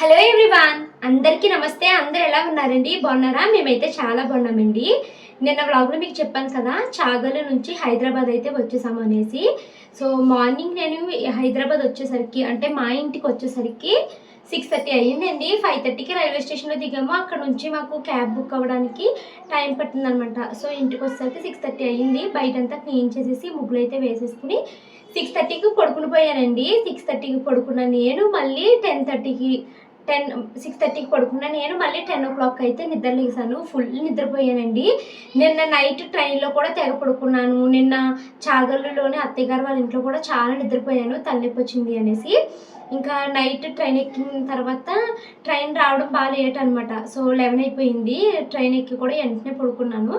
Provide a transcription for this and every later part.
Hello everyone అందరికీ నమస్తే. అందరు ఎలా ఉన్నారండి? బాగున్నారా? మేమైతే చాలా బాగున్నామండి. నిన్న వ్లాగ్లో మీకు చెప్పాను కదా చాగల నుంచి హైదరాబాద్ అయితే వచ్చేసాము అనేసి. సో మార్నింగ్ నేను హైదరాబాద్ వచ్చేసరికి అంటే మా ఇంటికి వచ్చేసరికి సిక్స్ థర్టీ అయ్యిందండి. ఫైవ్ థర్టీకి రైల్వే స్టేషన్లో దిగాము. అక్కడ నుంచి మాకు క్యాబ్ బుక్ అవ్వడానికి టైం పట్టిందనమాట. సో ఇంటికి వచ్చేసరికి సిక్స్ థర్టీ అయ్యింది. బయటంతా క్లీన్ చేసేసి ముగ్గులు అయితే వేసేసుకుని సిక్స్ థర్టీకి పడుకుని పోయానండి. సిక్స్ థర్టీకి పడుకున్న నేను మళ్ళీ టెన్ థర్టీకి టెన్ సిక్స్ థర్టీకి పడుకున్నా నేను మళ్ళీ టెన్ ఓ క్లాక్ అయితే నిద్ర లేసాను. ఫుల్ నిద్రపోయానండి. నిన్న నైట్ ట్రైన్లో కూడా తెగ పడుకున్నాను. నిన్న చాగల్లులోని అత్తయ్య గారు వాళ్ళ ఇంట్లో కూడా చాలా నిద్రపోయాను. తలనొప్పి వచ్చింది అనేసి. ఇంకా నైట్ ట్రైన్ ఎక్కిన తర్వాత ట్రైన్ రావడం బాగా లేట్ అనమాట సో లెవెన్ అయిపోయింది. ట్రైన్ ఎక్కి కూడా వెంటనే పడుకున్నాను.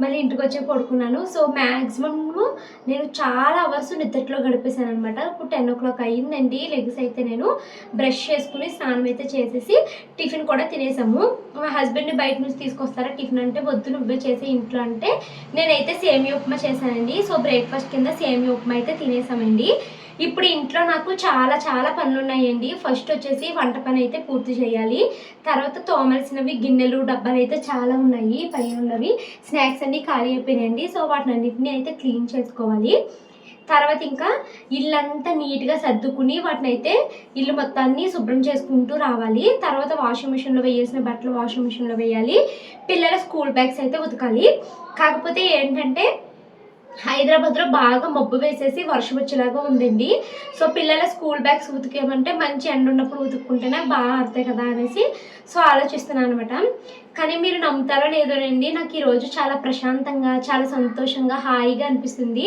మళ్ళీ ఇంటికి వచ్చి పడుకున్నాను. సో మ్యాక్సిమమ్ నేను చాలా అవర్స్ నిద్రలో గడిపేశాను అనమాట ఇప్పుడు టెన్ ఓ క్లాక్ అయ్యిందండి. లెగ్స్ అయితే నేను బ్రష్ చేసుకుని స్నానం అయితే చేసేసి టిఫిన్ కూడా తినేసాము. మా హస్బెండ్ని బయట నుంచి తీసుకొస్తారా టిఫిన్ అంటే వద్దు నువ్వే చేసి ఇంట్లో అంటే నేనైతే సేమియా ఉప్మా చేశానండి. సో బ్రేక్ఫాస్ట్ కింద సేమియా ఉప్మా అయితే తినేసామండి. ఇప్పుడు ఇంట్లో నాకు చాలా చాలా పనులు ఉన్నాయండి ఫస్ట్ వచ్చేసి వంట పని అయితే పూర్తి చేయాలి. తర్వాత తోమలసినవి గిన్నెలు డబ్బాలు అయితే చాలా ఉన్నాయి. పైన ఉన్నవి స్నాక్స్ అన్నీ ఖాళీ అయిపోయినాయండి. సో వాటిని అన్నింటినీ అయితే క్లీన్ చేసుకోవాలి. తర్వాత ఇంకా ఇల్లంతా నీట్గా సర్దుకుని వాటిని అయితే ఇల్లు మొత్తాన్ని శుభ్రం చేసుకుంటూ రావాలి. తర్వాత వాషింగ్ మిషన్లో వేయాల్సిన బట్టలు వాషింగ్ మిషన్లో వేయాలి. పిల్లల స్కూల్ బ్యాగ్స్ అయితే ఉతకాలి. కాకపోతే ఏంటంటే హైదరాబాద్లో బాగా మబ్బు వేసేసి వర్షం వచ్చేలాగా ఉందండి. సో పిల్లల స్కూల్ బ్యాగ్స్ ఉతికేమంటే మంచి ఎండ ఉన్నప్పుడు ఉతుక్కుంటేనే బాగా ఆడతాయి కదా అనేసి సో ఆలోచిస్తున్నాను అనమాట కానీ మీరు నమ్ముతారో లేదోనండి నాకు ఈరోజు చాలా ప్రశాంతంగా చాలా సంతోషంగా హాయిగా అనిపిస్తుంది.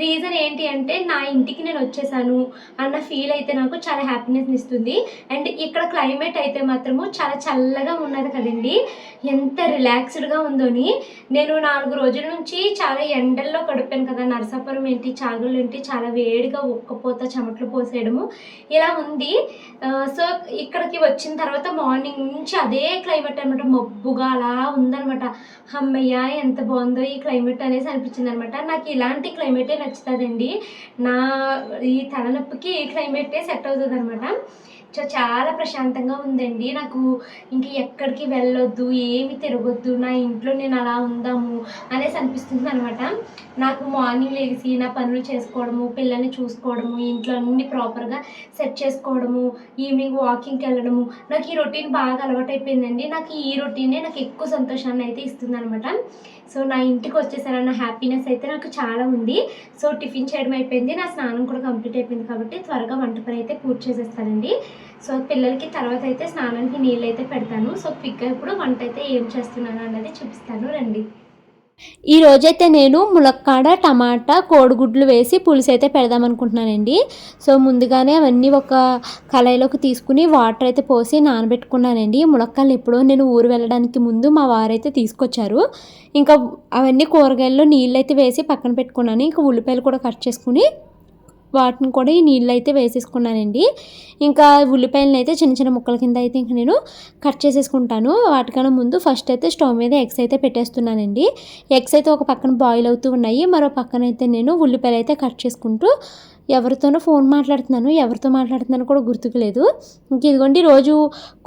రీజన్ ఏంటి అంటే నా ఇంటికి నేను వచ్చేసాను అన్న ఫీల్ అయితే నాకు చాలా హ్యాపీనెస్ ఇస్తుంది. అండ్ ఇక్కడ క్లైమేట్ అయితే మాత్రము చాలా చల్లగా ఉన్నది కదండి. ఎంత రిలాక్స్డ్గా ఉందోని నేను నాలుగు రోజుల నుంచి చాలా ఎండల్లో గడిపాను కదా. నరసాపురం ఏంటి చాగులు ఏంటి చాలా వేడిగా ఉక్కపోత చెమట్లు పోసేయడము ఇలా ఉంది. సో ఇక్కడికి వచ్చిన తర్వాత మార్నింగ్ నుంచి అదే క్లైమేట్ అనమాట మబ్బుగా అలా ఉందనమాట అమ్మయ్య ఎంత బాగుందో ఈ క్లైమేట్ అనేసి అనిపించింది అనమాట నాకు ఇలాంటి క్లైమేటే నచ్చుతుందండి. నా ఈ తలనొప్పికి ఈ క్లైమేటే సెట్ అవుతుంది అనమాట సో చాలా ప్రశాంతంగా ఉందండి. నాకు ఇంక ఎక్కడికి వెళ్ళొద్దు ఏమి తిరగొద్దు నా ఇంట్లో నేను అలా ఉందాము అనేసి అనిపిస్తుంది అనమాట నాకు మార్నింగ్ లేచి నా పనులు చేసుకోవడము పిల్లల్ని చూసుకోవడము ఇంట్లో అన్ని ప్రాపర్గా సెట్ చేసుకోవడము ఈవినింగ్ వాకింగ్కి వెళ్ళడము నాకు ఈ రొటీన్ బాగా అలవాటు అయిపోయిందండి నాకు ఈ రొటీనే నాకు ఎక్కువ సంతోషాన్ని అయితే ఇస్తుంది అనమాట సో నా ఇంటికి వచ్చేసారన్న హ్యాపీనెస్ అయితే నాకు చాలా ఉంది. సో టిఫిన్ చేయడం అయిపోయింది. నా స్నానం కూడా కంప్లీట్ అయిపోయింది కాబట్టి త్వరగా వంట పని అయితే పూర్తి చేసేస్తానండి. సో పిల్లలకి తర్వాత అయితే స్నానానికి నీళ్ళు అయితే పెడతాను. సో క్విక్గా ఇప్పుడు వంట అయితే ఏం చేస్తున్నాను అన్నది చూపిస్తాను. రండి. ఈ రోజైతే నేను ములక్కాడ టమాటా కోడిగుడ్లు వేసి పులుసు అయితే పెడదాం అనుకుంటున్నానండి సో ముందుగానే అవన్నీ ఒక కళాయిలోకి తీసుకుని వాటర్ అయితే పోసి నానబెట్టుకున్నానండి. ములక్కాయలు ఎప్పుడో నేను ఊరు వెళ్ళడానికి ముందు మా వారైతే తీసుకొచ్చారు. ఇంకా అవన్నీ కూరగాయల్లో నీళ్ళు అయితే వేసి పక్కన పెట్టుకున్నాను. ఇంకా ఉల్లిపాయలు కూడా కట్ చేసుకుని వాటిని కూడా ఈ నీళ్ళు అయితే వేసేసుకున్నానండి. ఇంకా ఉల్లిపాయలను అయితే చిన్న చిన్న ముక్కల కింద అయితే ఇంక నేను కట్ చేసేసుకుంటాను. వాటికన్నా ముందు ఫస్ట్ అయితే స్టవ్ మీద ఎగ్స్ అయితే పెట్టేస్తున్నానండి. ఎగ్స్ అయితే ఒక పక్కన బాయిల్ అవుతూ ఉన్నాయి. మరో పక్కన అయితే నేను ఉల్లిపాయలు అయితే కట్ చేసుకుంటూ ఎవరితోనో ఫోన్ మాట్లాడుతున్నాను ఎవరితో మాట్లాడుతున్నాను కూడా గుర్తుకులేదు. ఇంక ఇదిగోండి రోజు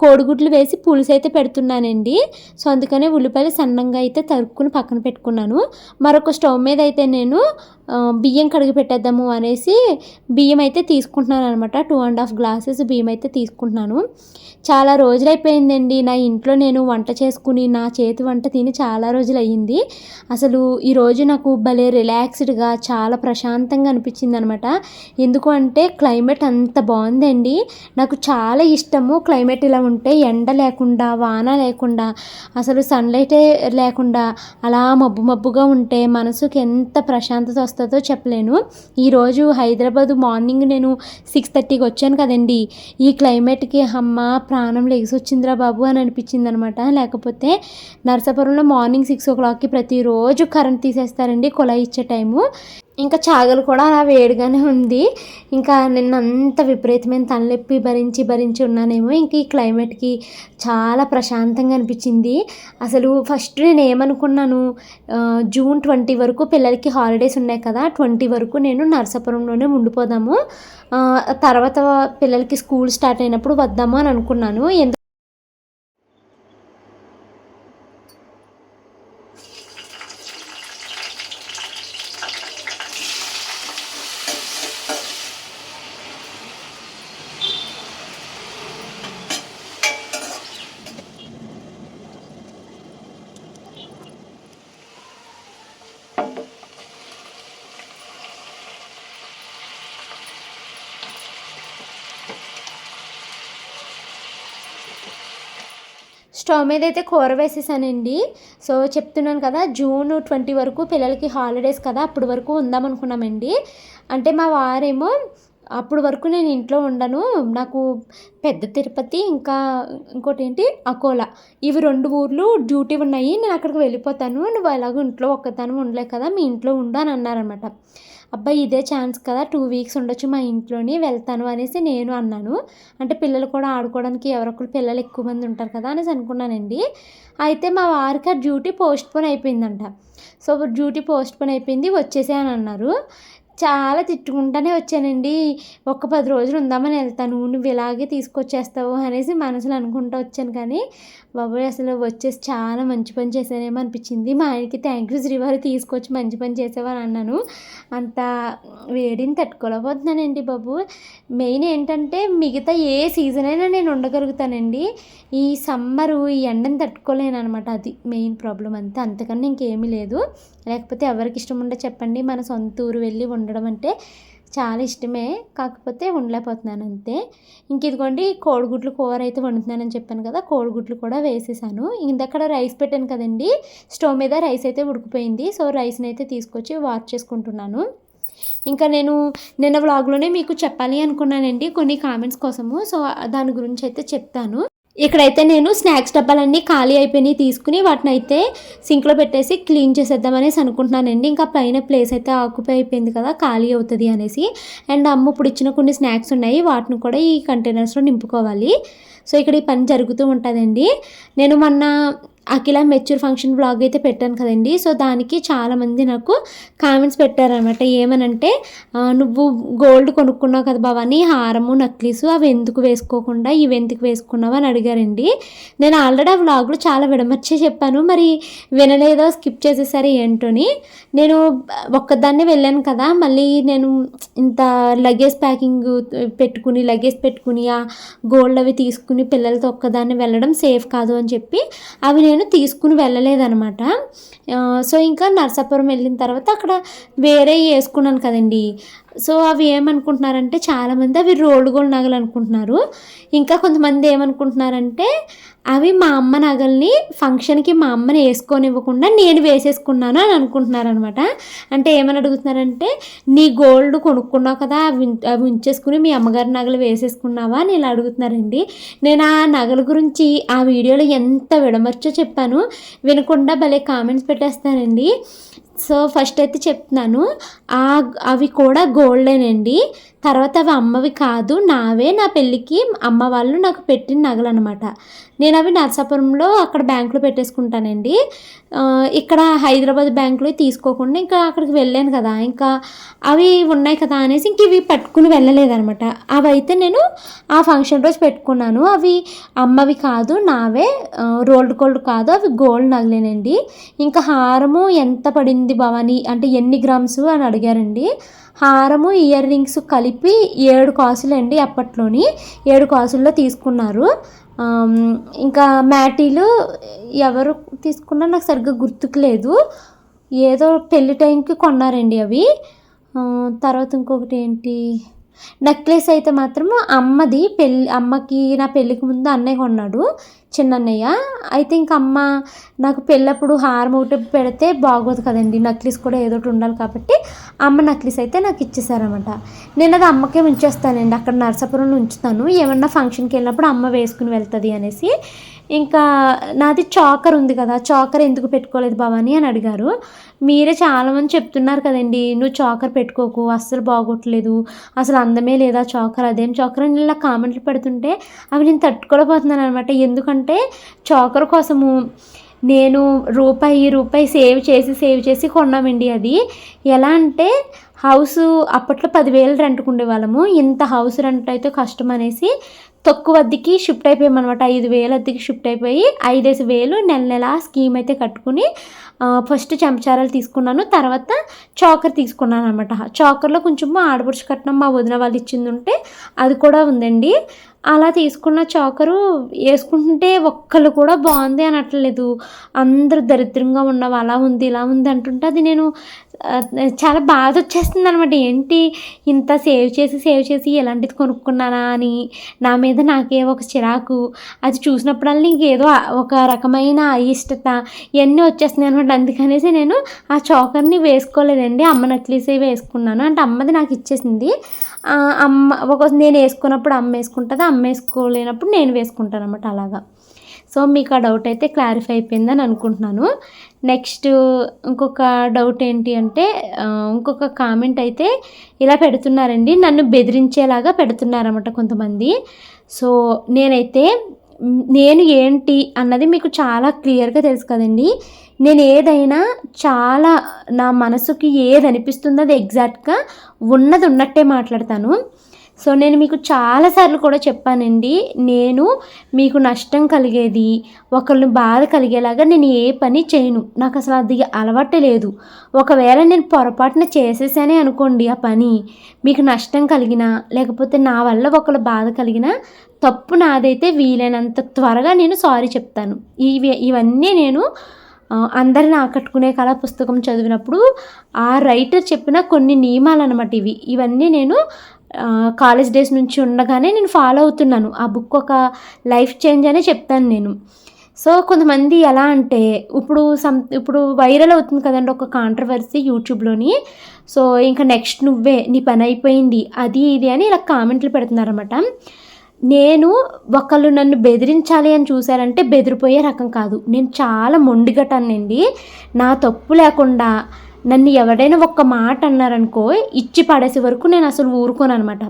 కోడిగుడ్లు వేసి పులుసు అయితే పెడుతున్నానండి. సో అందుకనే ఉల్లిపాయలు సన్నంగా అయితే తరుక్కుని పక్కన పెట్టుకున్నాను. మరొక స్టవ్ మీద అయితే నేను బియ్యం కడిగి పెట్టేద్దాము అనేసి బియ్యం అయితే తీసుకుంటున్నాను అనమాట టూ అండ్ హాఫ్ గ్లాసెస్ బియ్యం అయితే తీసుకుంటున్నాను. చాలా రోజులు అయిపోయిందండి నా ఇంట్లో నేను వంట చేసుకుని నా చేతి వంట తిని చాలా రోజులు అయ్యింది అసలు ఈరోజు నాకు భలే రిలాక్స్డ్గా చాలా ప్రశాంతంగా అనిపించింది అనమాట ఎందుకు అంటే క్లైమేట్ అంత బాగుందండి. నాకు చాలా ఇష్టము క్లైమేట్ ఇలా ఉంటే ఎండ లేకుండా వాన లేకుండా అసలు సన్లైటే లేకుండా అలా మబ్బు మబ్బుగా ఉంటే మనసుకి ఎంత ప్రశాంతత వస్తుందో చెప్పలేను. ఈరోజు హైదరాబాద్ మార్నింగ్ నేను సిక్స్ థర్టీకి వచ్చాను కదండి. ఈ క్లైమేట్కి అమ్మ ప్రాణం లెగిసొచ్చిందిరా బాబు అని అనిపించింది అనమాట లేకపోతే నరసాపురంలో మార్నింగ్ సిక్స్ ఓ క్లాక్కి ప్రతిరోజు కరెంట్ తీసేస్తారండి కుళాయి ఇచ్చే టైము ఇంకా చాగలు కూడా అలా వేడిగానే ఉంది. ఇంకా నిన్న అంత విపరీతమైన తలనొప్పి భరించి భరించి ఉన్నానేమో. ఇంక ఈ క్లైమేట్కి చాలా ప్రశాంతంగా అనిపించింది. అసలు ఫస్ట్ నేను ఏమనుకున్నాను జూన్ ట్వంటీ వరకు పిల్లలకి హాలిడేస్ ఉన్నాయి కదా ట్వంటీ వరకు నేను నరసాపురంలోనే ఉండిపోదాము. తర్వాత పిల్లలకి స్కూల్ స్టార్ట్ అయినప్పుడు వద్దాము అని అనుకున్నాను ఎందుకు స్టవ్ మీద అయితే కూర వేసేసానండి. సో చెప్తున్నాను కదా జూన్ ట్వంటీ వరకు పిల్లలకి హాలిడేస్ కదా అప్పటి వరకు ఉందామనుకున్నామండి. అంటే మా వారేమో అప్పుడు వరకు నేను ఇంట్లో ఉండను. నాకు పెద్ద తిరుపతి ఇంకా ఇంకోటి ఏంటి అకోలా. ఇవి రెండు ఊర్లు డ్యూటీ ఉన్నాయి. నేను అక్కడికి వెళ్ళిపోతాను. నువ్వు ఎలాగో ఇంట్లో ఒక్కదాని ఉండలే కదా మీ ఇంట్లో ఉండు అని అన్నారనమాట అబ్బాయి ఇదే ఛాన్స్ కదా టూ వీక్స్ ఉండొచ్చు మా ఇంట్లోని వెళ్తాను అనేసి నేను అన్నాను. అంటే పిల్లలు కూడా ఆడుకోవడానికి ఎవరొకరు పిల్లలు ఎక్కువ మంది ఉంటారు కదా అనేసి అనుకున్నానండి. అయితే మా వారికి ఆ డ్యూటీ పోస్ట్పోన్ అయిపోయిందంట. సో డ్యూటీ పోస్ట్పోన్ అయిపోయింది వచ్చేసే అని అన్నారు. చాలా తిట్టుకుంటానే వచ్చానండి. ఒక పది రోజులు ఉందామని వెళ్తాను. నువ్వు ఇలాగే తీసుకొచ్చేస్తావు అనేసి మనసులో అనుకుంటూ వచ్చాను కానీ బాబోయ్ అసలు వచ్చేసి చాలా మంచి పని చేశానేమో అనిపించింది. మా ఆయనకి థ్యాంక్ యూ శ్రీవారు తీసుకొచ్చి మంచి పని చేసేవారు అన్నాను. అంత వేడిని తట్టుకోలేకపోతున్నానండి బాబు. మెయిన్ ఏంటంటే మిగతా ఏ సీజన్ అయినా నేను ఉండగలుగుతానండి. ఈ సమ్మరు ఈ ఎండని తట్టుకోలేను అనమాట అది మెయిన్ ప్రాబ్లం అంతే. అంతకన్నా ఇంకేమీ లేదు. లేకపోతే ఎవరికి ఇష్టం ఉండే చెప్పండి. మన సొంత ఊరు వెళ్ళి ఉండడం అంటే చాలా ఇష్టమే. కాకపోతే ఉండలేకపోతున్నాను అంతే. ఇంక ఇదిగోండి కోడిగుడ్లు కూర అయితే వండుతున్నానని చెప్పాను కదా కోడిగుడ్లు కూడా వేసేసాను. ఇందక్కడ రైస్ పెట్టాను కదండి స్టవ్ మీద రైస్ అయితే ఉడికిపోయింది. సో రైస్ని అయితే తీసుకొచ్చి వాష్ చేసుకుంటున్నాను. ఇంకా నేను నిన్న వ్లాగ్లోనే మీకు చెప్పాలి అనుకున్నానండి కొన్ని కామెంట్స్ కోసము. సో దాని గురించి అయితే చెప్తాను. ఇక్కడైతే నేను స్నాక్స్ డబ్బాలన్నీ ఖాళీ అయిపోయినాయి తీసుకుని వాటిని అయితే సింక్లో పెట్టేసి క్లీన్ చేసేద్దామనేసి అనుకుంటున్నానండి. ఇంకా పైన ప్లేస్ అయితే ఆక్యుపై అయిపోయింది కదా ఖాళీ అవుతుంది అనేసి. అండ్ అమ్మ ఇప్పుడు ఇచ్చిన కొన్ని స్నాక్స్ ఉన్నాయి వాటిని కూడా ఈ కంటైనర్స్లో నింపుకోవాలి. సో ఇక్కడ ఈ పని జరుగుతూ ఉంటుందండి. నేను మొన్న అఖిల మెచ్యూర్ ఫంక్షన్ బ్లాగ్ అయితే పెట్టాను కదండి. సో దానికి చాలామంది నాకు కామెంట్స్ పెట్టారనమాట ఏమనంటే నువ్వు గోల్డ్ కొనుక్కున్నావు కదా భవాని హారము నక్లీసు అవి ఎందుకు వేసుకోకుండా ఇవి ఎందుకు వేసుకున్నావు అని అడిగారండి. నేను ఆల్రెడీ ఆ వ్లాగ్లో చాలా విడమర్చే చెప్పాను. మరి వినలేదో స్కిప్ చేసేసరి ఏంటోని. నేను ఒక్కదాన్నే వెళ్ళాను కదా మళ్ళీ నేను ఇంత లగేజ్ ప్యాకింగ్ పెట్టుకుని లగేజ్ పెట్టుకుని ఆ గోల్డ్ అవి తీసుకుని పిల్లలతో ఒక్కదాన్ని వెళ్ళడం సేఫ్ కాదు అని చెప్పి అవి నేను తీసుకుని వెళ్ళలేదనమాట సో ఇంకా నర్సాపురం వెళ్ళిన తర్వాత అక్కడ వేరే వేసుకున్నాను కదండి. సో అవి ఏమనుకుంటున్నారంటే చాలామంది అవి రోడ్డు గోల్డ్ నగలు అనుకుంటున్నారు. ఇంకా కొంతమంది ఏమనుకుంటున్నారంటే అవి మా అమ్మ నగల్ని ఫంక్షన్కి మా అమ్మని వేసుకొని ఇవ్వకుండా నేను వేసేసుకున్నాను అని అనుకుంటున్నారనమాట. అంటే ఏమని అడుగుతున్నారంటే నీ గోల్డ్ కొనుక్కున్నావు కదా అవి అవి ఉంచేసుకుని మీ అమ్మగారి నగలు వేసేసుకున్నావా అని ఇలా అడుగుతున్నారండి. నేను ఆ నగల గురించి ఆ వీడియోలో ఎంత విడమర్చో చెప్పాను. వినకుండా భలే కామెంట్స్ పెట్టేస్తానండి. సో ఫస్ట్ అయితే చెప్తున్నాను. ఆ అవి కూడా గోల్డేనండి. తర్వాత అవి అమ్మవి కాదు నావే. నా పెళ్ళికి అమ్మ వాళ్ళు నాకు పెట్టిన నగలు అనమాట నేను అవి నర్సాపురంలో అక్కడ బ్యాంకులో పెట్టేసుకుంటానండి. ఇక్కడ హైదరాబాద్ బ్యాంకులో తీసుకోకుండా ఇంకా అక్కడికి వెళ్ళాను కదా. ఇంకా అవి ఉన్నాయి కదా అనేసి ఇంక ఇవి పట్టుకుని వెళ్ళలేదనమాట. అవి అయితే నేను ఆ ఫంక్షన్ రోజు పెట్టుకున్నాను. అవి అమ్మవి కాదు నావే. రోల్డ్ గోల్డ్ కాదు అవి గోల్డ్ నగలేనండి. ఇంకా హారము ఎంత పడింది భవాని? అంటే ఎన్ని గ్రామ్స్ అని అడిగారండి. హారము ఇయర్ రింగ్స్ కలిపి ఏడు కాసులండి అప్పట్లోని. ఏడు కాసుల్లో తీసుకున్నారు. ఇంకా మ్యాటీలు ఎవరు తీసుకున్నా నాకు సరిగ్గా గుర్తుకు లేదు. ఏదో పెళ్ళి టైంకి కొన్నారండి అవి. తర్వాత ఇంకొకటి ఏంటి? నెక్లెస్ అయితే మాత్రం అమ్మది పెళ్ళి అమ్మకి నా పెళ్ళికి ముందు అన్నయ్య కొన్నాడు చిన్నన్నయ్య. అయితే ఇంక అమ్మ నాకు పెళ్ళప్పుడు హారం ఒకటి పెడితే బాగోదు కదండి నక్లీస్ కూడా ఏదో ఒకటి ఉండాలి కాబట్టి అమ్మ నక్లీస్ అయితే నాకు ఇచ్చేసారనమాట నేను అది అమ్మకే ఉంచేస్తానండి అక్కడ నరసాపురంలో ఉంచుతాను. ఏమన్నా ఫంక్షన్కి వెళ్ళినప్పుడు అమ్మ వేసుకుని వెళ్తుంది అనేసి ఇంకా నాది చాకర్ ఉంది కదా చాకర్ ఎందుకు పెట్టుకోలేదు భవాని అని అడిగారు. మీరే చాలామంది చెప్తున్నారు కదండి నువ్వు చాకర్ పెట్టుకోకు అస్సలు బాగోట్లేదు అసలు అందమే లేదా చాకర్ అదేం చాకర్ అని ఇలా కామెంట్లు పెడుతుంటే అవి నేను తట్టుకోలేకపోతున్నాను అనమాట ఎందుకంటే చాకర్ కోసము నేను రూపాయి రూపాయి సేవ్ చేసి సేవ్ చేసి కొన్నామండి అది. ఎలా అంటే హౌస్ అప్పట్లో పదివేలు రెంట్కు ఉండేవాళ్ళము. ఇంత హౌస్ రెంట్ అయితే కష్టం అనేసి తక్కువ అద్దెకి షిఫ్ట్ అయిపోయామన్నమాట. ఐదు వేలు అద్దెకి షిఫ్ట్ అయిపోయి ఐదేసి వేలు నెల నెల స్కీమ్ అయితే కట్టుకుని ఫస్ట్ చెంపచారాలు తీసుకున్నాను. తర్వాత చాకర్ తీసుకున్నాను అనమాట చాకర్లో కొంచెం ఆడపడుచు కట్నం మా వదిన వాళ్ళు ఇచ్చింది ఉంటే అది కూడా ఉందండి. అలా తీసుకున్న చాకరు వేసుకుంటుంటే ఒక్కళ్ళు కూడా బాగుంది అనట్లేదు. అందరూ దరిద్రంగా ఉన్నావు అలా ఉంది ఇలా ఉంది అంటుంటే అది నేను చాలా బాధ వచ్చేస్తుంది అనమాట. ఏంటి ఇంత సేవ్ చేసి సేవ్ చేసి ఎలాంటిది కొనుక్కున్నానా అని నా మీద నాకే ఒక చిరాకు. అది చూసినప్పుడల్లా ఇంకేదో ఒక రకమైన అయిష్టత ఇవన్నీ వచ్చేస్తున్నాయి అనమాట. అందుకనేసి నేను ఆ చాకర్ని వేసుకోలేదండి. అమ్మ నక్లీసే వేసుకున్నాను. అంటే అమ్మది నాకు ఇచ్చేసింది. అమ్మ ఒక నేను వేసుకున్నప్పుడు అమ్మ వేసుకుంటుంది అమ్మ వేసుకోలేనప్పుడు నేను వేసుకుంటాను అనమాట అలాగా. సో మీకు ఆ డౌట్ అయితే క్లారిఫై అయిపోయిందని అనుకుంటున్నాను. నెక్స్ట్ ఇంకొక డౌట్ ఏంటి అంటే ఇంకొక కామెంట్ అయితే ఇలా పెడుతున్నారండి. నన్ను బెదిరించేలాగా పెడుతున్నారన్నమాట కొంతమంది. సో నేనైతే నేను ఏంటి అన్నది మీకు చాలా క్లియర్గా తెలుసు కదండి. నేను ఏదైనా చాలా నా మనసుకి ఏది అనిపిస్తుందో అది ఎగ్జాక్ట్గా ఉన్నది ఉన్నట్టే మాట్లాడతాను. సో నేను మీకు చాలాసార్లు కూడా చెప్పానండి నేను మీకు నష్టం కలిగేది ఒకరిని బాధ కలిగేలాగా నేను ఏ పని చేయను. నాకు అసలు అది అలవాటే లేదు. ఒకవేళ నేను పొరపాటున చేసేసానే అనుకోండి ఆ పని మీకు నష్టం కలిగినా లేకపోతే నా వల్ల ఒకళ్ళు బాధ కలిగినా తప్పు నాదైతే వీలైనంత త్వరగా నేను సారీ చెప్తాను. ఇవి ఇవన్నీ నేను అందరిని ఆకట్టుకునే కళ పుస్తకం చదివినప్పుడు ఆ రైటర్ చెప్పిన కొన్ని నియమాలు అనమాట ఇవి. ఇవన్నీ నేను కాలేజ్ డేస్ నుంచి ఉండగానే నేను ఫాలో అవుతున్నాను. ఆ బుక్ ఒక లైఫ్ చేంజ్ అనే చెప్తాను నేను. సో కొంతమంది ఎలా అంటే ఇప్పుడు సమ్ ఇప్పుడు వైరల్ అవుతుంది కదండి ఒక కాంట్రవర్సీ యూట్యూబ్లోని సో ఇంకా నెక్స్ట్ నువ్వే నీ పని అయిపోయింది అది ఇది అని ఇలా కామెంట్లు పెడుతున్నారన్నమాట. నేను ఒకళ్ళు నన్ను బెదిరించాలి అని చూశారంటే బెదిరిపోయే రకం కాదు. నేను చాలా మొండిగటానండి నా తప్పు లేకుండా నన్ను ఎవరైనా ఒక్క మాట అన్నారనుకో ఇచ్చి పడేసే వరకు నేను అసలు ఊరుకోను అనమాట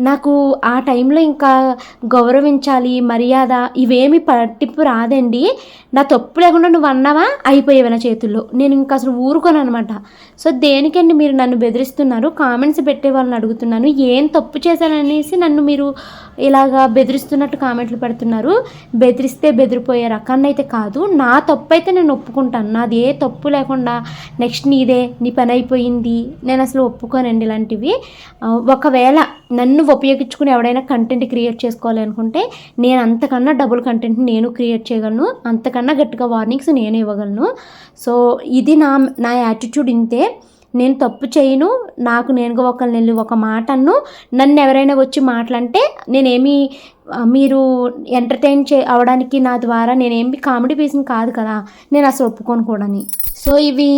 నాకు ఆ టైంలో ఇంకా గౌరవించాలి మర్యాద ఇవేమి పట్టింపు రాదండి. నా తప్పు లేకుండా నువ్వు అన్నావా? అయిపోయేవి నా చేతుల్లో. నేను ఇంకా అసలు ఊరుకోను అనమాట సో దేనికండి మీరు నన్ను బెదిరిస్తున్నారు? కామెంట్స్ పెట్టే వాళ్ళని అడుగుతున్నాను. ఏం తప్పు చేశాననేసి నన్ను మీరు ఇలాగా బెదిరిస్తున్నట్టు కామెంట్లు పెడుతున్నారు. బెదిరిస్తే బెదిరిపోయే రకాన్ని అయితే కాదు నా తప్పు అయితే నేను ఒప్పుకుంటాను. నాది ఏ తప్పు లేకుండా నెక్స్ట్ నీదే నీ పని అయిపోయింది. నేను అసలు ఒప్పుకోనండి ఇలాంటివి. ఒకవేళ నన్ను ఉపయోగించుకుని ఎవడైనా కంటెంట్ క్రియేట్ చేసుకోవాలి అనుకుంటే నేను అంతకన్నా డబుల్ కంటెంట్ నేను క్రియేట్ చేయగలను. అంతకన్నా గట్టిగా వార్నింగ్స్ నేను ఇవ్వగలను. సో ఇది నా నా యాటిట్యూడ్ ఇంతే. నేను తప్పు చేయను నాకు నేనుగా ఒకరిని వెళ్ళి ఒక మాట అన్ను నన్ను ఎవరైనా వచ్చి మాటలంటే నేనేమి మీరు ఎంటర్టైన్ చే అవడానికి నా ద్వారా నేనేమి కామెడీ పీస్ని కాదు కదా నేను అసలు ఒప్పుకోను కూడాని. సో ఇవి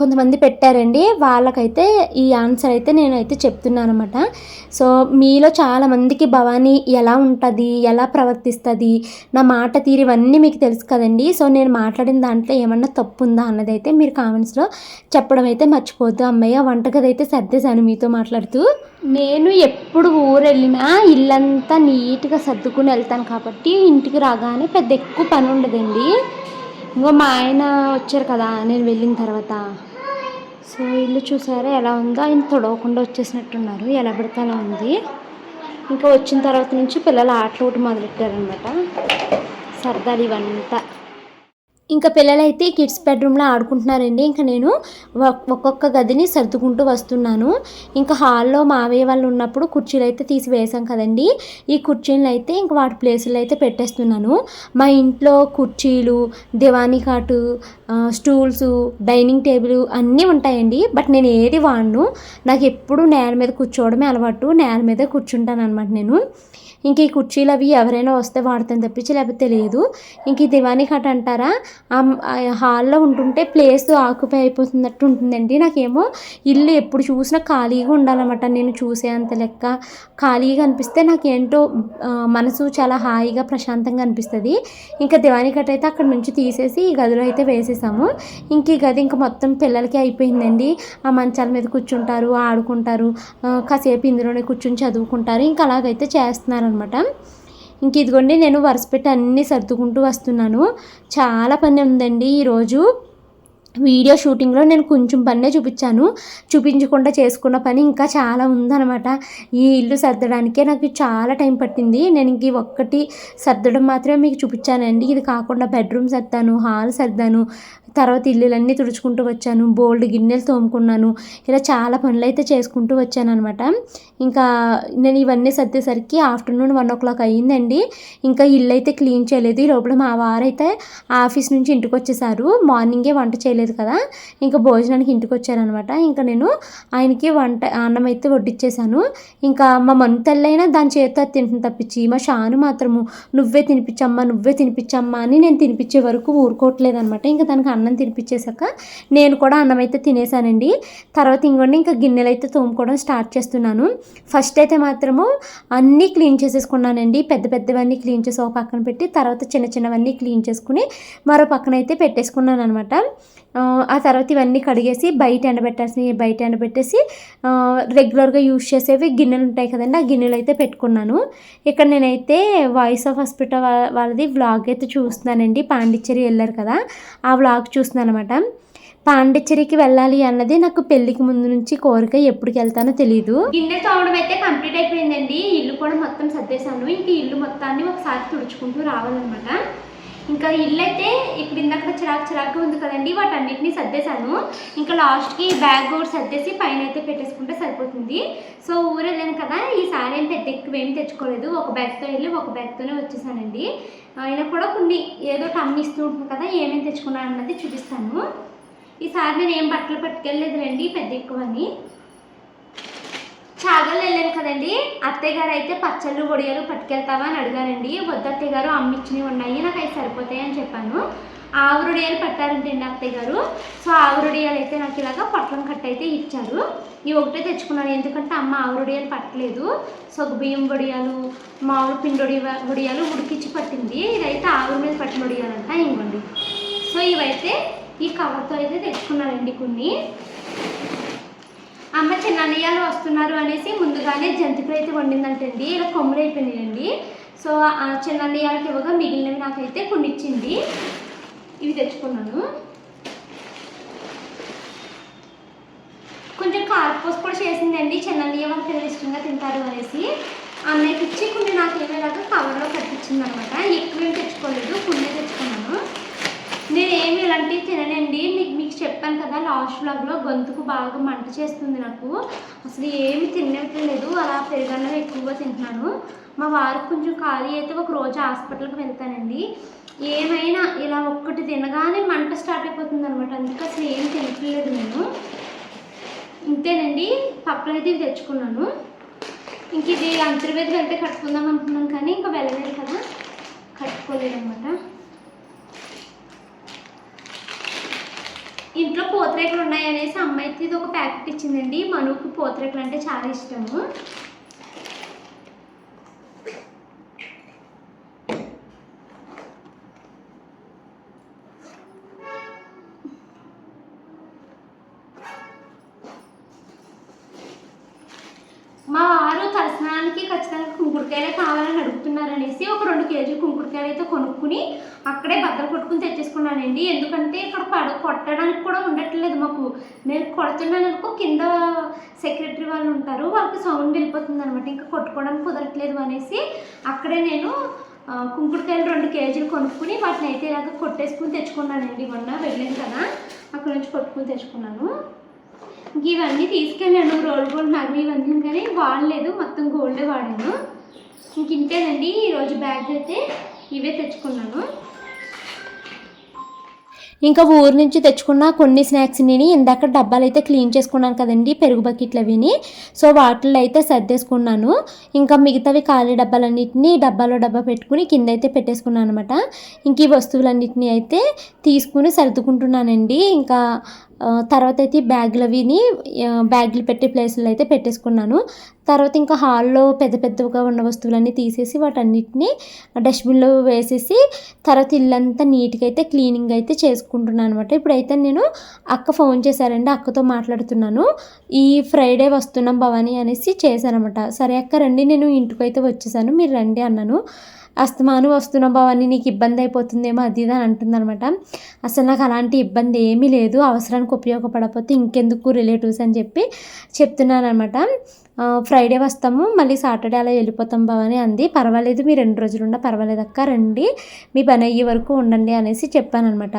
కొంతమంది పెట్టారండి. వాళ్ళకైతే ఈ ఆన్సర్ అయితే నేనైతే చెప్తున్నాను అనమాట సో మీలో చాలామందికి భవానీ ఎలా ఉంటుంది? ఎలా ప్రవర్తిస్తుంది? నా మాట తీరు ఇవన్నీ మీకు తెలుసు కదండి. సో నేను మాట్లాడిన దాంట్లో ఏమన్నా తప్పు ఉందా అన్నది అయితే మీరు కామెంట్స్లో చెప్పడం అయితే మర్చిపోద్దు అమ్మయ్య వంటగది అయితే సర్దేశాను మీతో మాట్లాడుతూ. నేను ఎప్పుడు ఊరు వెళ్ళినా ఇల్లంతా నీట్గా సర్దుకుని వెళ్తాను కాబట్టి ఇంటికి రాగానే పెద్ద ఎక్కువ పని ఉండదండి. ఇంకో మా ఆయన వచ్చారు కదా నేను వెళ్ళిన తర్వాత. సో ఇల్లు చూసారా ఎలా ఉందో? ఆయన తొడవకుండా వచ్చేసినట్టున్నారు. ఎలా పడితే అలా ఉంది. ఇంకా వచ్చిన తర్వాత నుంచి పిల్లలు ఆటలు ఒకటి మొదలెట్టారనమాట సరదాలు ఇవంతా. ఇంకా పిల్లలైతే కిడ్స్ బెడ్రూమ్లో ఆడుకుంటున్నారండి. ఇంకా నేను ఒక్కొక్క గదిని సర్దుకుంటూ వస్తున్నాను. ఇంకా హాల్లో మావయ్య వాళ్ళు ఉన్నప్పుడు కుర్చీలు అయితే తీసి వేసాం కదండి. ఈ కుర్చీలు అయితే ఇంకా వాటి ప్లేసులు అయితే పెట్టేస్తున్నాను. మా ఇంట్లో కుర్చీలు దివానీ కాటు స్టూల్స్ డైనింగ్ టేబుల్ అన్నీ ఉంటాయండి. బట్ నేను ఏది వాడను. నాకు ఎప్పుడు నేల మీద కూర్చోవడమే అలవాటు. నేల మీద కూర్చుంటాను అనమాట నేను. ఇంక ఈ కుర్చీలు అవి ఎవరైనా వస్తే వాడతాను తప్పించి లేకపోతే తెలియదు ఇంక ఈ దివానీ కట్ అంటారా? ఆ హాల్లో ఉంటుంటే ప్లేస్ ఆక్యుపై అయిపోతున్నట్టు ఉంటుందండి. నాకేమో ఇల్లు ఎప్పుడు చూసినా ఖాళీగా ఉండాలన్నమాట. నేను చూసేంత లెక్క ఖాళీగా అనిపిస్తే నాకేంటో మనసు చాలా హాయిగా ప్రశాంతంగా అనిపిస్తుంది. ఇంకా దివానీ కట్ అయితే అక్కడ నుంచి తీసేసి ఈ గదిలో అయితే వేసేసాము. ఇంక ఈ గది ఇంకా మొత్తం పిల్లలకి అయిపోయిందండి. ఆ మంచాల మీద కూర్చుంటారు ఆడుకుంటారు కాసేపు ఇందులోనే కూర్చుని చదువుకుంటారు. ఇంకా అలాగైతే చేస్తున్నారు అనమాట ఇంక ఇదిగోండి నేను వరుస పెట్టి అన్నీ సర్దుకుంటూ వస్తున్నాను. చాలా పని ఉందండి ఈరోజు. వీడియో షూటింగ్లో నేను కొంచెం పనే చూపించాను. చూపించకుండా చేసుకున్న పని ఇంకా చాలా ఉందన్నమాట. ఈ ఇల్లు సర్దడానికే నాకు చాలా టైం పట్టింది. నేను ఇంక ఒక్కటి సర్దడం మాత్రమే మీకు చూపించానండి. ఇది కాకుండా బెడ్రూమ్ సర్దాను హాల్ సర్దాను తర్వాత ఇల్లులన్నీ తుడుచుకుంటూ వచ్చాను. బోల్డ్ గిన్నెలు తోముకున్నాను. ఇలా చాలా పనులు అయితే చేసుకుంటూ వచ్చాను అనమాట ఇంకా నేను ఇవన్నీ సర్దేసరికి ఆఫ్టర్నూన్ వన్ ఓ క్లాక్ అయ్యిందండి. ఇంకా ఇల్లు అయితే క్లీన్ చేయలేదు. ఈ లోపల మా వారైతే ఆఫీస్ నుంచి ఇంటికి వచ్చేసారు మార్నింగే వంట చేయలేదు కదా. ఇంకా భోజనానికి ఇంటికి వచ్చారనమాట ఇంకా నేను ఆయనకి వంట అన్నం అయితే వడ్డిచ్చేసాను. ఇంకా మా మను దాని చేత తింటుంది తప్పించి మా షాను మాత్రము నువ్వే తినిపించమ్మా నువ్వే తినిపించమ్మా అని నేను తినిపించే వరకు ఊరుకోవట్లేదు అనమాట ఇంకా దానికి అన్నం అన్నం తినిపించేశాక నేను కూడా అన్నం అయితే తినేసానండి తర్వాత ఇంకోండి ఇంకా గిన్నెలు అయితే తోముకోవడం స్టార్ట్ చేస్తున్నాను. ఫస్ట్ అయితే మాత్రము అన్నీ క్లీన్ చేసేసుకున్నానండి. పెద్ద పెద్దవన్నీ క్లీన్ చేసి ఒక పక్కన పెట్టి తర్వాత చిన్న చిన్నవన్నీ క్లీన్ చేసుకుని మరో పక్కన అయితే పెట్టేసుకున్నాను అనమాట ఆ తర్వాత ఇవన్నీ కడిగేసి బయట ఎండబెట్టాల్సినవి బయట ఎండబెట్టేసి రెగ్యులర్గా యూజ్ చేసేవి గిన్నెలు ఉంటాయి కదండి ఆ గిన్నెలు అయితే పెట్టుకున్నాను. ఇక్కడ నేనైతే వాయిస్ ఆఫ్ హాస్పిటల్ వాళ్ళది వ్లాగ్ అయితే చూస్తున్నానండి. పాండిచ్చేరి వెళ్ళారు కదా ఆ వ్లాగ్ చూస్తున్నాను అనమాట పాండిచ్చేరికి వెళ్ళాలి అన్నది నాకు పెళ్ళికి ముందు నుంచి కోరిక ఎప్పటికి వెళ్తానో తెలియదు గిన్నె తోమడం అయితే కంప్లీట్ అయిపోయిందండి. ఇల్లు కూడా మొత్తం సర్దేశాను. ఇంక ఇల్లు మొత్తాన్ని ఒకసారి తుడుచుకుంటూ రావాలన్నమాట. ఇంకా ఇల్లు అయితే ఇప్పుడు ఇందాక చిరాకు చిరాకుగా ఉంది కదండి వాటన్నిటిని సర్దేశాను. ఇంకా లాస్ట్కి బ్యాగ్ కూడా సర్దేసి పైన అయితే పెట్టేసుకుంటే సరిపోతుంది. సో ఊరు వెళ్ళాను కదా ఈసారి ఏం పెద్ద ఎక్కువ ఏం తెచ్చుకోలేదు. ఒక బ్యాగ్తో వెళ్ళి ఒక బ్యాగ్తోనే వచ్చేసానండి. అయినా కూడా కొన్ని ఏదో టమ్ ఇస్తూ ఉంటుంది కదా ఏమేమి తెచ్చుకున్నాను అన్నది చూపిస్తాను. ఈసారి నేను ఏం బట్టలు పట్టుకెళ్ళలేదు రండి పెద్ద ఎక్కువ అని చాగలు వెళ్ళాను కదండి. అత్తయ్య గారు అయితే పచ్చళ్ళు వడియాలు పట్టుకెళ్తావా అని అడిగారండి. వద్దు అత్తయ్య గారు అమ్మిచ్చినవి ఉన్నాయి నాకు అవి సరిపోతాయి అని చెప్పాను. ఆవురుడియాలు పట్టారంటండి అత్తయ్య గారు. సో ఆవురుడియాలు అయితే నాకు ఇలాగా పొట్లం కట్ట అయితే ఇచ్చారు. ఇవి ఒకటే తెచ్చుకున్నాను. ఎందుకంటే అమ్మ ఆవురుడియాలు పట్టలేదు. సో బియ్యం వడియాలు మామూలు పిండి వడియాలు ఉడికిచ్చి పట్టింది. ఇదైతే ఆవురు మీద పట్టిన వడియాలంట ఇవ్వండి. సో ఇవైతే ఈ కవర్తో అయితే తెచ్చుకున్నానండి కొన్ని. అమ్మ చిన్నయ్యాలు వస్తున్నారు అనేసి ముందుగానే జంతికలు అయితే వండిందంటండి. ఇలా కొమ్ములు అయిపోయినాయండి. సో ఆ చిన్నయ్యాలకి ఇవ్వగా మిగిలినవి నాకైతే కొన్ని ఇచ్చింది ఇవి తెచ్చుకున్నాను. కొంచెం కారపూస కూడా చేసిందండి. చిన్నయ్య వాళ్ళ పిల్లలు ఇష్టంగా తింటారు అనేసి. అన్నయ్యకి ఇచ్చి కొన్ని నాకు ఏమేలాగా కవర్లో కట్టించింది అనమాట ఎక్కువ తెచ్చుకోలేదు కొన్ని తెచ్చుకున్నాను. నేను ఏమి ఇలాంటివి తిననండి. మీకు చెప్పాను కదా లాస్ట్ వ్లాగ్లో గొంతుకు బాగా మంట చేస్తుంది నాకు. అసలు ఏమి తినట్లేదు అలా పెరుగన్నం ఎక్కువగా తింటున్నాను. మా వారికి కొంచెం ఖాళీ అయితే ఒక రోజు హాస్పిటల్కి వెళ్తానండి. ఏమైనా ఇలా ఒక్కటి తినగానే మంట స్టార్ట్ అయిపోతుంది అనమాట అందుకే అసలు ఏం తినట్లేదు నేను. ఇంతేనండి పప్పులు అయితే ఇవి తెచ్చుకున్నాను. ఇంక ఇది అంతర్వేది వెళ్తే కట్టుకుందాం అనుకున్నాను కానీ ఇంకా వెళ్ళలేదు కదా. కట్టుకోలేదు అనమాట ఇంట్లో పూతరేకులు ఉన్నాయనేసి అమ్మాయి అయితే ఇది ఒక ప్యాకెట్ ఇచ్చిందండి. మనుకు పూతరేకులు అంటే చాలా ఇష్టము. మా వారు తలస్నానానికి ఖచ్చితంగా కుంకుడుకాయలే కావాలని అడుగుతున్నారనేసి ఒక రెండు కేజీలు కుంకుడుకాయలు అయితే కొనుక్కుని అక్కడే బద్దలు కొట్టుకుని తెచ్చేసుకున్నానండి. ఎందుకంటే ఇక్కడ పడ కొట్టడానికి కూడా ఉండట్లేదు మాకు. నేను కొడుతున్నాను అనుకో కింద సెక్రటరీ వాళ్ళు ఉంటారు వాళ్ళకి సౌండ్ వెళ్ళిపోతుంది అనమాట ఇంకా కొట్టుకోవడానికి కుదరట్లేదు అనేసి అక్కడే నేను కుంకుడుకాయలు రెండు కేజీలు కొనుక్కుని వాటిని అయితే ఇలాగ కొట్టేసుకుని తెచ్చుకున్నానండి మొన్న. వెళ్ళాను కదా అక్కడ నుంచి కొట్టుకుని తెచ్చుకున్నాను. ఇవన్నీ తీసుకెళ్ళాను. రోల్ గోల్డ్ నగలు ఇవన్నీ కానీ వాడలేదు. మొత్తం గోల్డే వాడాను. ఇంక ఇంతేనండి. ఈరోజు బ్యాగ్ అయితే ఇవే తెచ్చుకున్నాను. ఇంకా ఊరు నుంచి తెచ్చుకున్న కొన్ని స్నాక్స్ నేను ఇందాక డబ్బాలు అయితే క్లీన్ చేసుకున్నాను కదండి పెరుగు బకెట్లు అవిని. సో వాటిల్లో అయితే సర్దేసుకున్నాను. ఇంకా మిగతావి ఖాళీ డబ్బాలన్నింటినీ డబ్బాలో డబ్బా పెట్టుకుని కింద అయితే పెట్టేసుకున్నాను అనమాట ఇంక ఈ వస్తువులన్నింటినీ అయితే తీసుకుని సర్దుకుంటున్నానండి. ఇంకా తర్వాత అయితే బ్యాగులు అవిని బ్యాగులు పెట్టే ప్లేసులు అయితే పెట్టేసుకున్నాను. తర్వాత ఇంకా హాల్లో పెద్ద పెద్దగా ఉన్న వస్తువులన్నీ తీసేసి వాటన్నిటిని డస్ట్బిన్లో వేసేసి తర్వాత ఇల్లంతా నీట్గా అయితే క్లీనింగ్ అయితే చేసుకుంటున్నాను అనమాట ఇప్పుడైతే నేను అక్క ఫోన్ చేశారండి అక్కతో మాట్లాడుతున్నాను. ఈ ఫ్రైడే వస్తున్నాం భవానీ అనేసి చేశానమాట సరే అక్క రండి నేను ఇంటికి అయితే వచ్చేసాను మీరు రండి అన్నాను. అస్తమాను వస్తున్నాం భవానీ నీకు ఇబ్బంది అయిపోతుందేమో అది ఇది అని అంటుందన్నమాట. అసలు నాకు అలాంటి ఇబ్బంది ఏమీ లేదు అవసరానికి ఉపయోగపడకపోతే ఇంకెందుకు రిలేటివ్స్ అని చెప్పి చెప్తున్నాను అనమాట ఫ్రైడే వస్తాము మళ్ళీ సాటర్డే అలా వెళ్ళిపోతాం భవాని అంది. పర్వాలేదు మీరు రెండు రోజులు ఉన్న పర్వాలేదు అక్క రండి. మీ పని అయ్యే వరకు ఉండండి అనేసి చెప్పాను అనమాట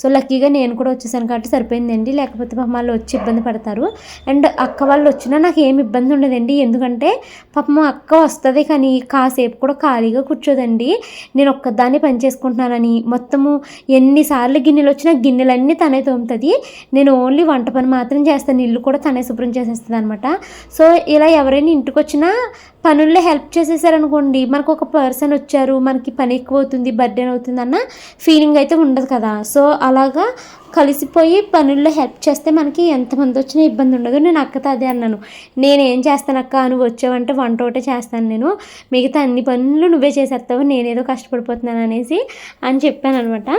సో లక్కీగా నేను కూడా వచ్చేసాను కాబట్టి సరిపోయిందండి. లేకపోతే పాపం వాళ్ళు వచ్చి ఇబ్బంది పడతారు. అండ్ అక్క వాళ్ళు వచ్చినా నాకు ఏమి ఇబ్బంది ఉండదండి. ఎందుకంటే పాపం అక్క వస్తుంది కానీ కాసేపు కూడా ఖాళీగా కూర్చోదండి. నేను ఒక్కదాన్ని పని చేసుకుంటున్నానని మొత్తము ఎన్నిసార్లు గిన్నెలు వచ్చినా గిన్నెలన్నీ తనే తోముతుంది. నేను ఓన్లీ వంట పని మాత్రం చేస్తాను. ఇల్లు కూడా తనే శుభ్రం చేసేస్తుంది అనమాట సో ఇలా ఎవరైనా ఇంటికి వచ్చినా పనుల్లో హెల్ప్ చేసేసారనుకోండి మనకు ఒక పర్సన్ వచ్చారు మనకి పని ఎక్కువ అవుతుంది బర్త్డే అవుతుంది అన్న ఫీలింగ్ అయితే ఉండదు కదా. సో అలాగా కలిసిపోయి పనుల్లో హెల్ప్ చేస్తే మనకి ఎంతమంది వచ్చినా ఇబ్బంది ఉండదు. నేను అక్కతో అదే అన్నాను నేను ఏం చేస్తాను అక్క నువ్వు వచ్చావంటే వంట ఒకటే చేస్తాను నేను. మిగతా అన్ని పనులు నువ్వే చేసేస్తావు నేనేదో కష్టపడిపోతున్నాను అనేసి అని చెప్పాను అనమాట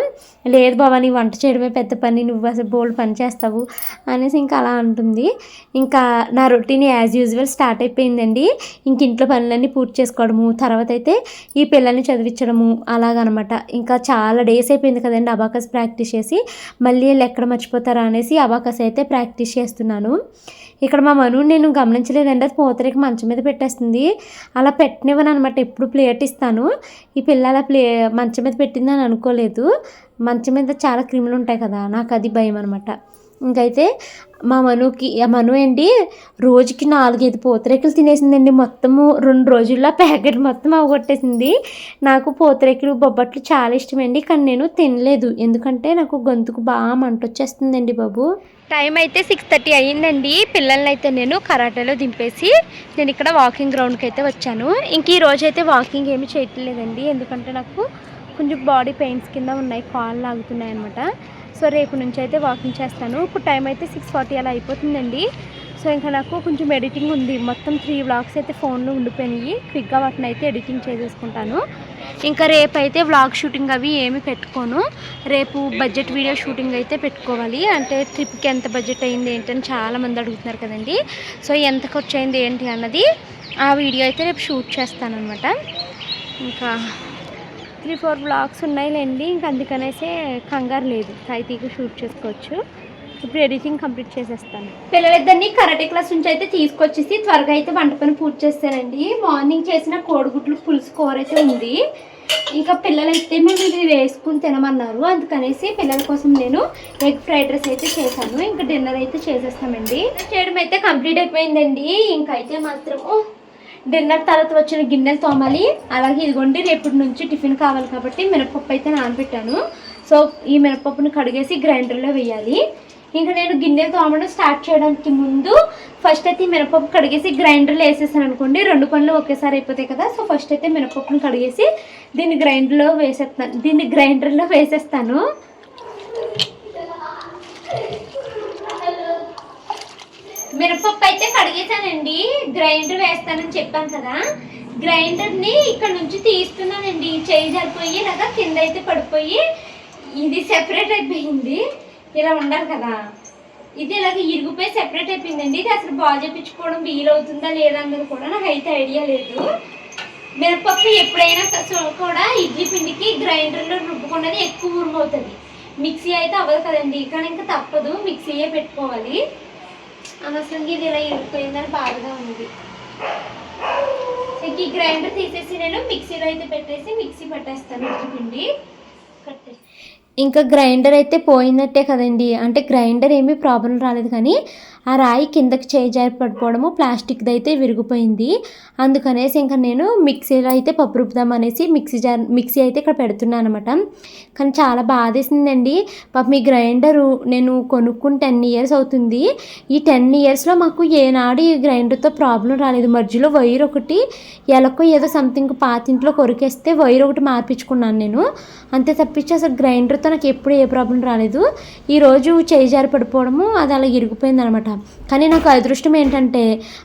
లేదు బాబా నీ వంట చేయడమే పెద్ద పని నువ్వు అసలు బోల్డ్ పని చేస్తావు అనేసి ఇంకా అలా అంటుంది. ఇంకా నా రొటీన్ యాజ్ యూజువల్ స్టార్ట్ అయిపోయిందండి. ఇంక ఇంట్లో పనులన్నీ పూర్తి చేసుకోవడము తర్వాత అయితే ఈ పిల్లల్ని చదివించడము అలాగనమాట. ఇంకా చాలా డేస్ అయిపోయింది కదండి అబాకస్ ప్రాక్టీస్ చేసి మళ్ళీ వీళ్ళు ఎక్కడ మర్చిపోతారా అనేసి అబాకస్ అయితే ప్రాక్టీస్ చేస్తున్నాను. ఇక్కడ మా మను నేను గమనించలేదండి అది పూతరేకి మంచం మీద పెట్టేస్తుంది. అలా పెట్టనివ్వను అనమాట ఎప్పుడు ప్లేట్ ఇస్తాను. ఈ పిల్ల అలా ప్లే మంచం మీద పెట్టిందని అనుకోలేదు. మంచం మీద చాలా క్రిములు ఉంటాయి కదా నాకు అది భయం అనమాట ఇంకైతే మా మనుకి మను ఏంటి రోజుకి నాలుగైదు పూతరేకులు తినేసిందండి. మొత్తము రెండు రోజుల్లో ప్యాకెట్ మొత్తం అవగొట్టేసింది. నాకు పూతరేకులు బొబ్బట్లు చాలా ఇష్టమండి కానీ నేను తినలేదు. ఎందుకంటే నాకు గొంతుకు బాగా మంట వచ్చేస్తుందండి బాబు. టైం అయితే సిక్స్ థర్టీ అయ్యిందండి. పిల్లల్ని అయితే నేను కరాటేలో దింపేసి నేను ఇక్కడ వాకింగ్ గ్రౌండ్కి అయితే వచ్చాను. ఇంక ఈ రోజు అయితే వాకింగ్ ఏమీ చేయట్లేదండి. ఎందుకంటే నాకు కొంచెం బాడీ పెయిన్స్ కింద ఉన్నాయి కాళ్ళు లాగుతున్నాయి అనమాట సో రేపు నుంచి అయితే వాకింగ్ చేస్తాను. ఇప్పుడు టైం అయితే సిక్స్ ఫార్టీ అలా అయిపోతుందండి. సో ఇంకా నాకు కొంచెం ఎడిటింగ్ ఉంది. మొత్తం త్రీ వ్లాగ్స్ అయితే ఫోన్లో ఉండిపోయినాయి. క్విక్గా వాటిని అయితే ఎడిటింగ్ చేసేసుకుంటాను. ఇంకా రేపు అయితే వ్లాగ్ షూటింగ్ అవి ఏమి పెట్టుకోను. రేపు బడ్జెట్ వీడియో షూటింగ్ అయితే పెట్టుకోవాలి. అంటే ట్రిప్కి ఎంత బడ్జెట్ అయింది ఏంటని చాలామంది అడుగుతున్నారు కదండి. సో ఎంత ఖర్చు అయింది ఏంటి అన్నది ఆ వీడియో అయితే రేపు షూట్ చేస్తాను అనమాట ఇంకా త్రీ ఫోర్ బ్లాగ్స్ ఉన్నాయిలేండి. ఇంక అందుకనేసే కంగారు లేదు. తైతీగా షూట్ చేసుకోవచ్చు. ఇప్పుడు ఎడిటింగ్ కంప్లీట్ చేసేస్తాను. పిల్లలిద్దరిని కరాటే క్లాస్ నుంచి అయితే తీసుకొచ్చేసి త్వరగా అయితే వంట పని పూర్తి చేస్తానండి. మార్నింగ్ చేసిన కోడిగుడ్లు పులుసు కూర అయితే ఉంది. ఇంకా పిల్లలైతే మేము ఇది వేసుకుని తినమన్నారు. అందుకనేసి పిల్లల కోసం నేను ఎగ్ ఫ్రైడ్ రైస్ అయితే చేశాను. ఇంకా డిన్నర్ అయితే చేసేస్తామండి. చేయడం అయితే కంప్లీట్ అయిపోయిందండి. ఇంకా అయితే మాత్రము డిన్నర్ తర్వాత వచ్చిన గిన్నెలు తోమాలి. అలాగే ఇదిగోండి రేపటి నుంచి టిఫిన్ కావాలి కాబట్టి మినపప్పు అయితే నానబెట్టాను. సో ఈ మినపప్పుని కడిగేసి గ్రైండర్లో వేయాలి. ఇంకా నేను గిన్నెలు తోమడం స్టార్ట్ చేయడానికి ముందు ఫస్ట్ అయితే మినపప్పు కడిగేసి గ్రైండర్లో వేసేసాను అనుకోండి. రెండు పనులు ఒకేసారి అయిపోతాయి కదా. సో ఫస్ట్ అయితే మినపప్పును కడిగేసి దీన్ని గ్రైండర్లో వేసేస్తాను దీన్ని గ్రైండర్లో వేసేస్తాను. మినపప్పు అయితే కడిగేసానండి గ్రైండర్ వేస్తానని చెప్పాను కదా. గ్రైండర్ని ఇక్కడ నుంచి తీస్తున్నానండి. చేయి జరిపోయి ఇలాగా కింద అయితే పడిపోయి ఇది సెపరేట్ అయిపోయింది. ఇలా ఉండాలి కదా. ఇది ఇలాగ ఇరిగిపోయి సెపరేట్ అయిపోయిందండి. ఇది అసలు బాగా చేపించుకోవడం వీలవుతుందా లేదా అన్నది కూడా నాకు అయితే ఐడియా లేదు. మినపప్పు ఎప్పుడైనా కూడా ఇడ్లీ పిండికి గ్రైండర్లో రుబ్బుకున్నది ఎక్కువ ఉరుమవుతుంది మిక్సీ అయితే అవ్వదు కదండి. కానీ ఇంకా తప్పదు. మిక్సీయే పెట్టుకోవాలి. అనవసరంగా ఇది ఇలా ఇరిగిపోయిందని బాధగా ఉంది. ఇంక ఈ గ్రైండర్ తీసేసి నేను మిక్సీలో అయితే పెట్టేసి మిక్సీ పట్టేస్తాను పిండి కట్టే ఇంకా గ్రైండర్ అయితే పోయినట్టే కదండి. అంటే గ్రైండర్ ఏమీ ప్రాబ్లం రాలేదు కానీ ఆ రాయి కిందకి చేజారి పడిపోవడము ప్లాస్టిక్ది అయితే విరిగిపోయింది. అందుకనేసి ఇంకా నేను మిక్సీలో అయితే పప్పు రుపుదాం అనేసి మిక్సీ జార్ మిక్సీ అయితే ఇక్కడ పెడుతున్నాను అనమాట కానీ చాలా బాధేసిందండి. పాప మీ గ్రైండరు నేను కొనుక్కుని టెన్ ఇయర్స్ అవుతుంది. ఈ టెన్ ఇయర్స్లో మాకు ఏనాడు ఈ గ్రైండర్తో ప్రాబ్లం రాలేదు. మధ్యలో వైర్ ఒకటి ఎలకో ఏదో సంథింగ్ పాతింట్లో కొరికేస్తే వైర్ ఒకటి మార్పించుకున్నాను నేను. అంతే తప్పించి అసలు గ్రైండర్తో నాకు ఎప్పుడు ఏ ప్రాబ్లం రాలేదు. ఈరోజు చేయి జారి పడిపోవడము అది అలా ఇరిగిపోయింది అనమాట కానీ నాకు అదృష్టం ఏంటంటే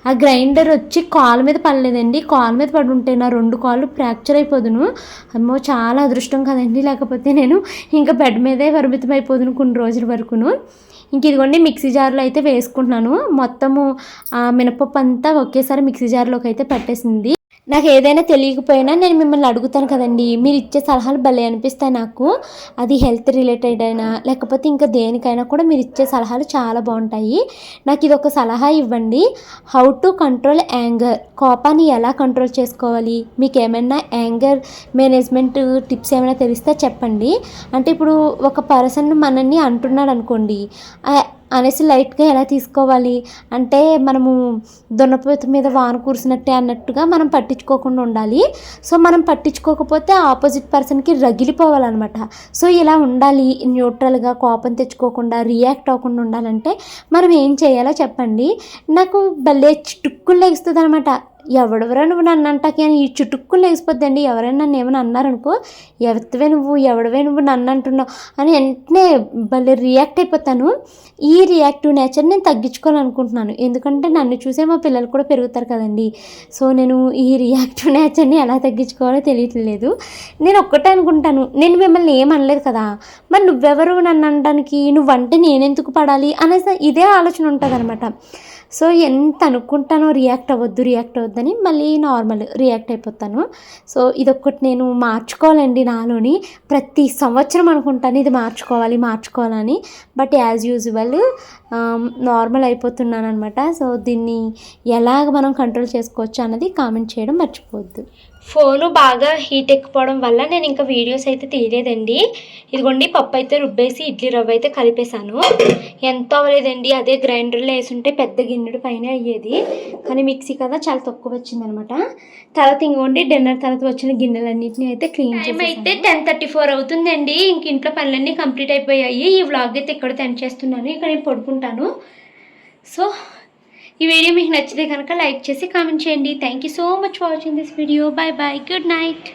ఆ గ్రైండర్ వచ్చి కాలు మీద పడలేదండి. కాలు మీద పడి ఉంటే నా రెండు కాళ్ళు ఫ్రాక్చర్ అయిపోదును. అమ్మో చాలా అదృష్టం కదండి. లేకపోతే నేను ఇంకా బెడ్ మీదే పరిమితం అయిపోదును కొన్ని రోజుల వరకును. ఇంక ఇదిగోండి మిక్సీ జార్లో అయితే వేసుకుంటున్నాను. మొత్తము ఆ మినపప్పు అంతా ఒకేసారి మిక్సీ జార్లోకి అయితే పెట్టేసింది. నాకు ఏదైనా తెలియకపోయినా నేను మిమ్మల్ని అడుగుతాను కదండి. మీరు ఇచ్చే సలహాలు భలే అనిపిస్తాయి నాకు. అది హెల్త్ రిలేటెడ్ అయినా లేకపోతే ఇంకా దేనికైనా కూడా మీరు ఇచ్చే సలహాలు చాలా బాగుంటాయి. నాకు ఇది ఒక సలహా ఇవ్వండి. How to control anger. కోపాన్ని ఎలా కంట్రోల్ చేసుకోవాలి? మీకు ఏమైనా యాంగర్ మేనేజ్మెంట్ టిప్స్ ఏమైనా తెలిస్తే చెప్పండి. అంటే ఇప్పుడు ఒక పర్సన్ మనల్ని అంటున్నాడు అనుకోండి అనేసి లైట్గా ఎలా తీసుకోవాలి? అంటే మనము దున్నపోత మీద వాన కురిసినట్టే అన్నట్టుగా మనం పట్టించుకోకుండా ఉండాలి. సో మనం పట్టించుకోకపోతే ఆపోజిట్ పర్సన్కి రగిలిపోవాలన్నమాట. సో ఇలా ఉండాలి. న్యూట్రల్గా కోపం తెచ్చుకోకుండా రియాక్ట్ అవ్వకుండా ఉండాలంటే మనం ఏం చేయాలో చెప్పండి. నాకు భలే చిటుక్కులు లెగుస్తుంది అనమాట ఎవడెవరో నువ్వు నన్ను అంటాకి ఈ చుట్టుక్కులు లేచిపోద్దండి. ఎవరైనా నన్ను ఏమైనా అన్నారనుకో ఎవరివే నువ్వు ఎవడవే నువ్వు నన్ను అంటున్నావు అని వెంటనే భలే రియాక్ట్ అయిపోతాను. ఈ రియాక్టివ్ నేచర్ నేను తగ్గించుకోవాలనుకుంటున్నాను. ఎందుకంటే నన్ను చూసే మా పిల్లలు కూడా పెరుగుతారు కదండి. సో నేను ఈ రియాక్టివ్ నేచర్ని ఎలా తగ్గించుకోవాలో తెలియట్లేదు. నేను ఒక్కటే అనుకుంటాను. నేను మిమ్మల్ని ఏం అనలేదు కదా. మరి నువ్వెవరు నన్ను అనడానికి? నువ్వంటే నేనెందుకు పడాలి? అనేసి ఇదే ఆలోచన ఉంటుంది అనమాట సో ఎంత అనుకుంటానో రియాక్ట్ అవ్వద్దు రియాక్ట్ అవ్వద్దని మళ్ళీ నార్మల్ రియాక్ట్ అయిపోతాను. సో ఇదొక్కటి నేను మార్చుకోవాలండి నాలోని. ప్రతి సంవత్సరం అనుకుంటాను ఇది మార్చుకోవాలి మార్చుకోవాలని. బట్ యాజ్ యూజువల్ నార్మల్ అయిపోతున్నాను అనమాట సో దీన్ని ఎలాగ మనం కంట్రోల్ చేసుకోవచ్చు అన్నది కామెంట్ చేయడం మర్చిపోవద్దు. ఫోను బాగా హీట్ ఎక్కిపోవడం వల్ల నేను ఇంకా వీడియోస్ అయితే తీయలేదండి. ఇదిగోండి పప్పు అయితే రుబ్బేసి ఇడ్లీ రవ్వ అయితే కలిపేశాను. ఎంత అవ్వలేదండి అదే గ్రైండర్లో వేసుంటే పెద్ద గిన్నెడు పైన అయ్యేది. కానీ మిక్సీ కదా చాలా తక్కువ వచ్చిందనమాట. తర్వాత ఇంకోండి డిన్నర్ తర్వాత వచ్చిన గిన్నెలన్నింటినీ అయితే క్లీన్ టైం అయితే టెన్ థర్టీ ఫోర్ అవుతుందండి. ఇంక ఇంట్లో పనులన్నీ కంప్లీట్ అయిపోయాయి. ఈ వ్లాగ్ అయితే ఇక్కడ టెన్ చేస్తున్నాను. ఇక్కడ నేను పడుకుంటాను. సో ఈ వీడియో మీకు నచ్చితే కనుక లైక్ చేసి కామెంట్ చేయండి. Thank you so much for watching this video bye bye good night